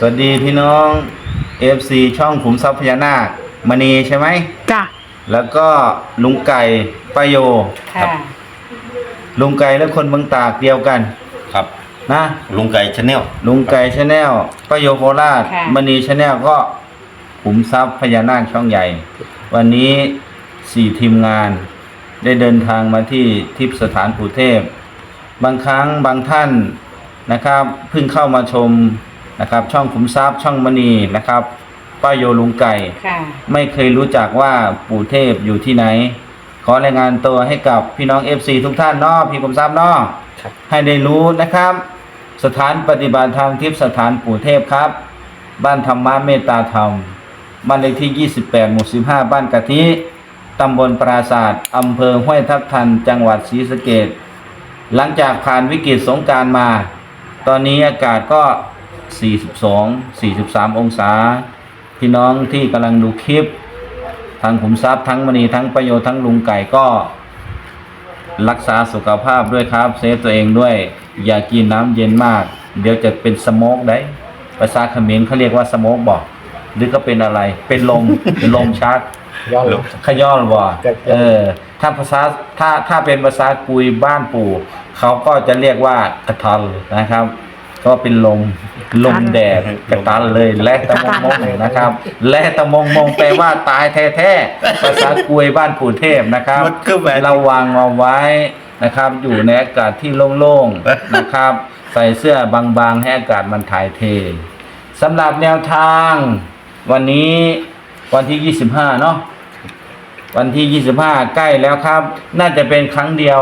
สวัสดีพี่น้อง FC ช่องขุมทรัพย์พญานาคมณีใช่ไหม จ้ะแล้วก็ลุงไก่ป้าโยค่ะ ลุงไก่และคนเมืองตากเดียวกันครับ นะ ลุงไก่ชาแนล ลุงไก่ชาแนลป้าโยโคราชค่ะ มณีชาแนลก็ขุมทรัพย์พญานาคช่องใหญ่ วันนี้สี่ทีมงาน ได้เดินทางมาที่ทิพย์สถานปู่เทพ บางครั้งบางท่านนะครับเพิ่งเข้ามาชม นะครับ ช่องขุมทรัพย์ช่องมณีนะครับป้าโยลุงไก่ ค่ะ ไม่เคยรู้จักว่าปู่เทพอยู่ที่ไหน ขอรายงานตัวให้กับพี่น้อง FC ทุกท่านเนาะพี่กรมทรัพย์เนาะครับ ให้ได้รู้นะครับ สถานปฏิบัติธรรมทิพย์สถานปู่เทพครับ บ้านธรรมะเมตตาธรรมบ้านเลขที่ 28 หมู่ 15 บ้านกะทิตำบลปราศาสตร์อำเภอห้วยทับทัน จังหวัดศรีสะเกษหลังจากผ่านวิกฤตสงกรารมา ตอนนี้อากาศก็ 42 43 องศา พี่น้องที่กำลังดูคลิป ทางขุมทรัพย์ทั้งมณีทั้งประโยชน์ทั้งลุงไก่ก็ รักษาสุขภาพด้วยครับ เซฟตัวเองด้วย อย่ากินน้ำเย็นมาก เดี๋ยวจะเป็นสโมกได้ภาษาเขมรเขาเรียกว่าสโมกบอก หรือก็เป็นอะไร เป็นลม เป็นลมชักย้อนหลังขย้อนว่ะครับเออ ถ้าภาษาถ้าถ้าเป็นภาษากุยบ้านปู่ เขาก็จะเรียกว่ากระทันนะครับ ก็เป็นลมลมแดดกระตันเลย และตะมงมงนะครับ และตะมงมงแปลว่าตายแท้ๆภาษากุยบ้านปู่เทพนะครับมันคือแบบระวังเอาไว้นะครับ อยู่ในอากาศที่โล่งๆนะครับ ใส่เสื้อบางๆให้อากาศมันถ่ายเทสำหรับแนวทาง วันนี้วันที่ 25 เนาะวันที่ 25 ใกล้แล้วครับ น่าจะเป็นครั้งเดียว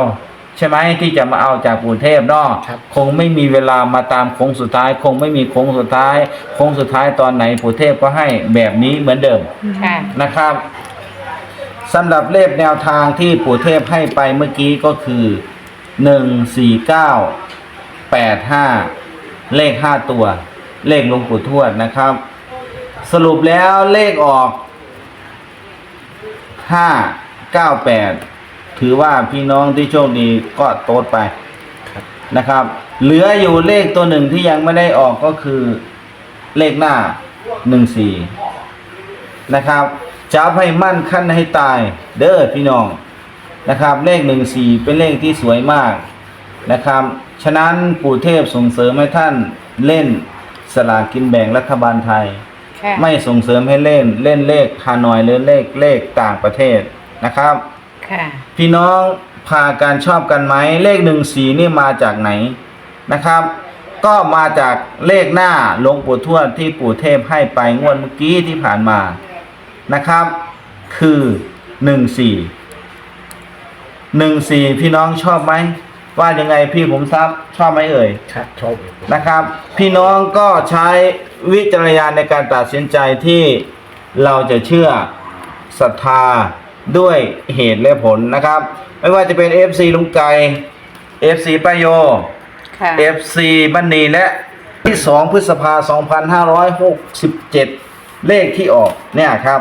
ใช่ไหมที่จะมาเอาจากปู่เทพเนาะครับ คงไม่มีเวลามาตามโค้งสุดท้าย คงไม่มีโค้งสุดท้ายโค้งสุดท้ายตอนไหนปู่เทพก็ให้แบบนี้เหมือนเดิม ค่ะ นะครับสำหรับเลขแนวทางที่ปู่เทพให้ไปเมื่อกี้ก็คือหนึ่งสี่เก้าแปดห้าเลขห้าตัว เลขหลวงปู่ทวดนะครับ สรุปแล้วเลขออกห้าเก้าแปด ถือว่าพี่น้องที่โชคดีก็โต๊ดไปนะครับ เหลืออยู่เลขตัวหนึ่งที่ยังไม่ได้ออกก็คือเลขหน้าหนึ่งสี่นะครับจับให้มั่นขั้นให้ตาย เด้อพี่น้องนะครับ เลขหนึ่งสี่เป็นเลขที่สวยมากนะครับ ฉะนั้นปู่เทพส่งเสริมให้ท่านเล่นสลากกินแบ่งรัฐบาลไทยค่ะไม่ส่งเสริมให้เล่นเล่นเลขฮานอยหรือเลขเลขต่างประเทศนะครับ ค่ะ พี่น้องพาการชอบกันไหมเลขหนึ่งสีนี่มาจากไหนนะครับ ก็มาจากเลขหน้าหลวงปู่ทวดที่ปู่เทพให้ไปงวดเมื่อกี้ที่ผ่านมานะครับ คือหนึ่งสี่หนึ่งสี่พี่น้องชอบไหมว่ายังไงพี่ผมทราบชอบไหมเอ่ยครับชอบอยู่นะครับ พี่น้องก็ใช้วิจารณญาณในการตัดสินใจที่เราจะเชื่อศรัทธา ด้วยเหตุและผลนะครับ ไม่ว่าจะเป็น FC ลุงไก่ FC ป้าโย ค่ะ FC บันนีและที่ 2 พฤษภา 2567 เลขที่ออกเนี่ยครับ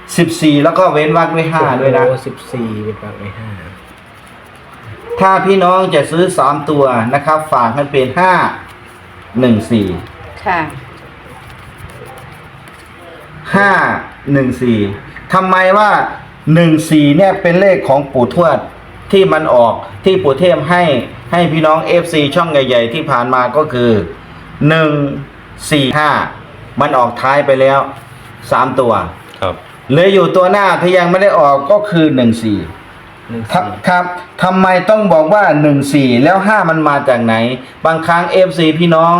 14 แล้วก็เว้นวรรคไว้5ด้วยนะ สิบสี่เป็นปากในห้าถ้าพี่น้องจะซื้อ 3 ตัวนะครับ ฝากให้เป็น 5 1 4 ค่ะ ห้าหนึ่งสี่ทำไมว่า หนึ่งสี่เนี่ยเป็นเลขของปู่ทวดที่มันออกที่ปู่เทพให้ให้พี่น้องเอฟซีช่องใหญ่ ๆ ที่ผ่านมาก็คือหนึ่งสี่ห้ามันออกท้ายไปแล้วสามตัวครับเหลืออยู่ตัวหน้าที่ยังไม่ได้ออกก็คือหนึ่งสี่หนึ่งครับสี่ครับทำไมต้องบอกว่าหนึ่งสี่แล้วห้ามันมาจากไหน บางครั้งเอฟซีพี่น้อง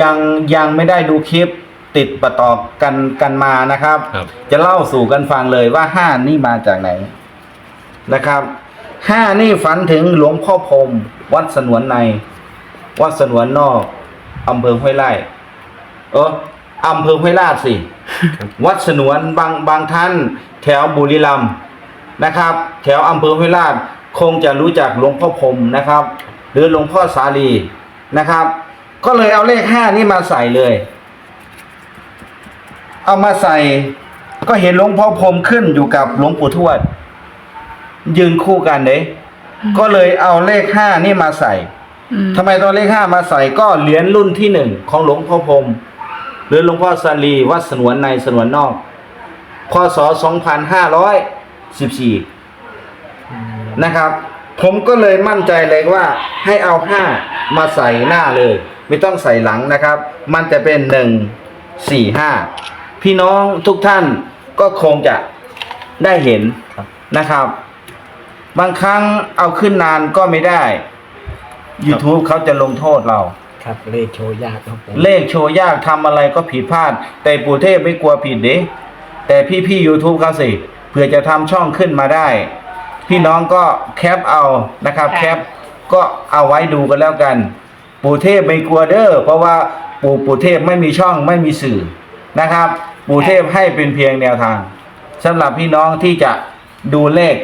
ยังยังไม่ได้ดูคลิป ติดประต่อกันกันมานะครับ ครับ จะเล่าสู่กันฟังเลยว่าห้านี่มาจากไหนนะครับห้านี่ฝันถึงหลวงพ่อพรหมวัดสนวนใน วัดสนวนนอกอำเภอห้วยไร่เอออำเภอห้วยลาดสิ วัดสนวนบางบางท่าน แถวบุรีรัมย์นะครับ แถวอำเภอห้วยลาดคงจะรู้จักหลวงพ่อพรหมนะครับ หรือหลวงพ่อสาลีนะครับ ก็เลยเอาเลขห้านี่มาใส่เลย เอามาใส่ ก็เห็นหลวงพ่อพรหมขึ้นอยู่กับหลวงปู่ทวด ยืนคู่กันเด้ก็เลยเอาเลขห้านี่มาใส่อืมทำไมตัวเลขห้ามาใส่ก็เหรียญรุ่นที่หนึ่งของหลวงพ่อพรหมหรือหลวงพ่อสาลีวัดสนวนในสนวนนอกพศ2514นะครับ ผมก็เลยมั่นใจเลยว่า ให้เอาห้ามาใส่หน้าเลย ไม่ต้องใส่หลังนะครับ มันจะเป็นหนึ่งสี่ห้า พี่น้องทุกท่านก็คงจะได้เห็นครับนะครับ บางครั้งเอาขึ้นนานก็ไม่ได้ YouTube เขาจะลงโทษเรา ครับเลขโชว์ยากครับผมเลขโชว์ยากทำอะไรก็ผิดพลาด แต่ปู่เทพไม่กลัวผิดเด้แต่พี่พี่ๆ YouTube เขาสิเพื่อจะทำช่องขึ้นมาได้ พี่น้องก็แคปเอานะครับค่ะแคปก็เอาไว้ดูกันแล้วกัน ปู่เทพไม่กลัวเด้อเพราะว่าปู่ปู่เทพไม่มีช่องไม่มีสื่อนะครับ ปู่เทพให้เป็นเพียงแนวทางสำหรับพี่น้องที่จะดูเลข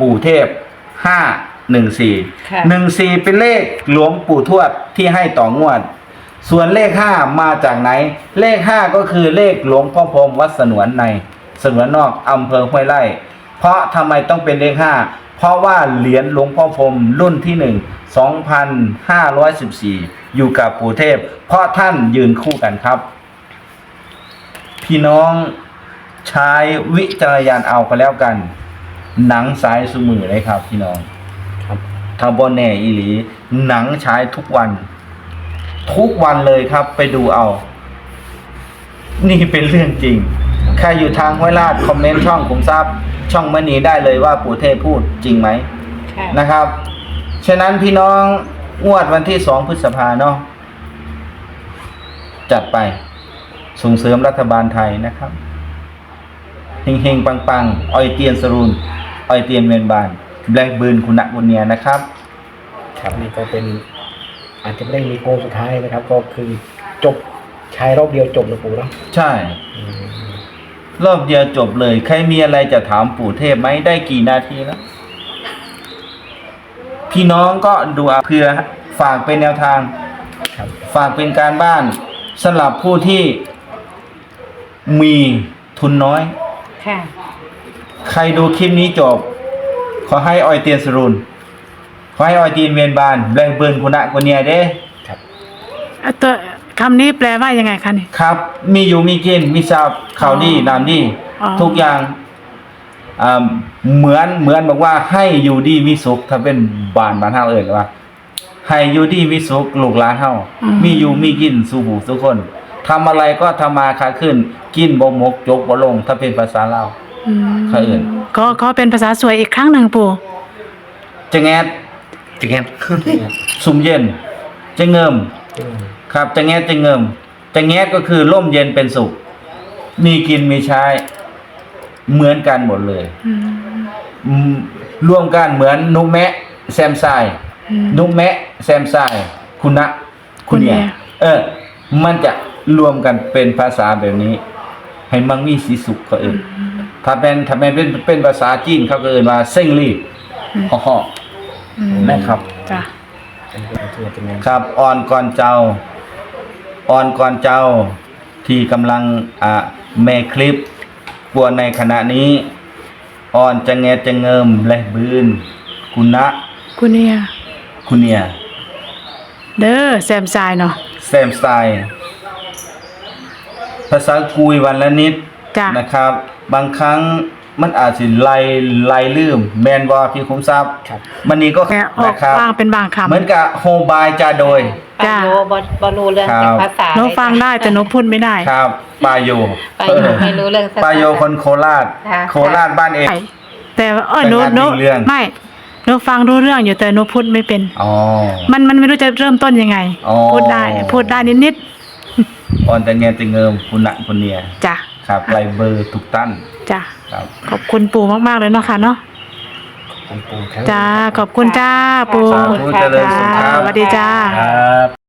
ปู่เทพห้าหนึ่งสี่ค่ะหนึ่งสี่เป็นเลขหลวงปู่ทวดที่ให้ต่องวด ส่วนเลขห้ามาจากไหน เลขห้าก็คือเลขหลวงพ่อพรหมวัดสนวนในสนวนนอกอำเภอห้วยไร่ เพราะทำไมต้องเป็นเลขห้าเพราะว่าเหรียญหลวงพ่อพรหมรุ่นที่หนึ่งสองพันห้าร้อยสิบสี่อยู่กับปู่เทพ เพราะท่านยืนคู่กันครับ พี่น้องใช้วิจารณญาณเอาก็แล้วกัน หนังสายสมือเลยครับพี่น้องครับทาบอนแน่อีหลี หนังฉายทุกวัน ทุกวันเลยครับ ไปดูเอา นี่เป็นเรื่องจริง ใครอยู่ทางห้วยลาดคอมเมนต์ช่องคุมทรัพย์ช่องมณีได้เลยว่าปู่เทพพูดจริงไหมค่ะนะครับ ฉะนั้นพี่น้องงวดวันที่สองพฤษภาเนาะจัดไป ส่งเสริมรัฐบาลไทยนะครับเฮงเฮงปังปังๆออยเตียนสรุนออยเตียนเวียนบานแบล็กบืนคุณะบุญเนียนะครับ ครับนี่ก็เป็นอาจจะไม่ได้มีโค้งสุดท้ายนะครับ ก็คือจบใช้รอบเดียวจบนะปู่เนาะใช่อืมรอบเดียวจบเลย ใครมีอะไรจะถามปู่เทพไหมได้กี่นาทีแล้ว พี่น้องก็ดูเอาเพื่อฝากเป็นแนวทางครับฝากเป็นการบ้านสำหรับผู้ที่ มีทุนน้อย ค่ะ ใครดูคลิปนี้จบ ขอให้ออยเตียนสรุนขอให้ออยเตียนเวียนบานแรงเบิร์นคุณะกุเนียเด้ครับอะตัวคำนี้แปลว่ายังไงคะนี่ ครับ มีอยู่มีกินมีทราบข่าวดีอ๋อนามดีอ๋อ ทุกอย่างอ่าเหมือนเหมือนบอกว่าให้อยู่ดีมีสุขถ้าเป็นบ้านบ้านเฮาเอ่ยว่า ให้อยู่ดีมีสุขลูกหลานเฮามีอยู่มีกินสู่หูทุกคน ทำอะไรก็ทำมาค้าขึ้น กินบ่หมกจกบ่ลง ถ้าเป็นภาษาลาว อืมเขาเอื่น ก็ก็เป็นภาษาสวยอีกครั้งหนึ่งปู่ จะแงดจริงครับสุ่มเย็น จะเงิมอืมครับจะแงดจะเงิมจะแงดก็คือร่มเย็นเป็นสุข มีกินมีใช้เหมือนกันหมดเลยอืมอืมรวมกันเหมือนนุแมะแซมไซายอืม นุแมะแซมไซายคุณนะคุณเนี่ยคุณเนี่ย เออ มันจะ รวมกันเป็นภาษาแบบนี้ ให้มังมีสีสุขเขาเอ่นถ้าเป็นถ้าเป็นเป็นเป็นภาษาจีนเขาก็เอ่นว่าเซิงลี่ฮ่อฮ่ออืมนะครับ จ้ะเป็นเรื่องที่จะมีครับอ่อนก่อนเจ้าอ่อนก่อนเจ้าที่กำลังอ่าแม่คลิปกวนในขณะนี้อ่อนจะแงจะเงิมและบืนคุณนะคุณเนี่ยคุณเนี่ยเด้อแซมซายเนาะแซมสไตล์ ภาษากุยวันละนิดจ้ะ นะครับ บางครั้งมันอาจสิไลไลลืม แมนบอพี่คุ้มทรัพย์ครับ มันนี้ก็แกออกนะครับ บ้างเป็นบางคำเหมือนกับโฮบายจาโดยปาโยบอบรู้เรื่องครับภาษาหนูฟังได้แต่หนูพูดไม่ได้ ครับปาโยปาโยไม่รู้เรื่องภษปาโยคนโคราช ค่ะ โคราชบ้านเองใช่แต่ว่าเออหนูเป็นหนูงานมีเรื่อง ไม่หนูฟังรู้เรื่องอยู่แต่หนูพูดไม่เป็น อ๋อ มันมันไม่รู้จะเริ่มต้นยังไง อ๋อ พูดได้พูดได้นิดนิด อ่อนแต่เงียแต่เงิมคุณนะคุณเนียจ้ะครับไลเบอร์ถูกตั้นจ้ะครับขอบคุณปู่มากๆเลยเนาะค่ะเนาะจ้าขอบคุณจ้าปู่สาธุเจริญสุขครับสวัสดีจ้า ครับ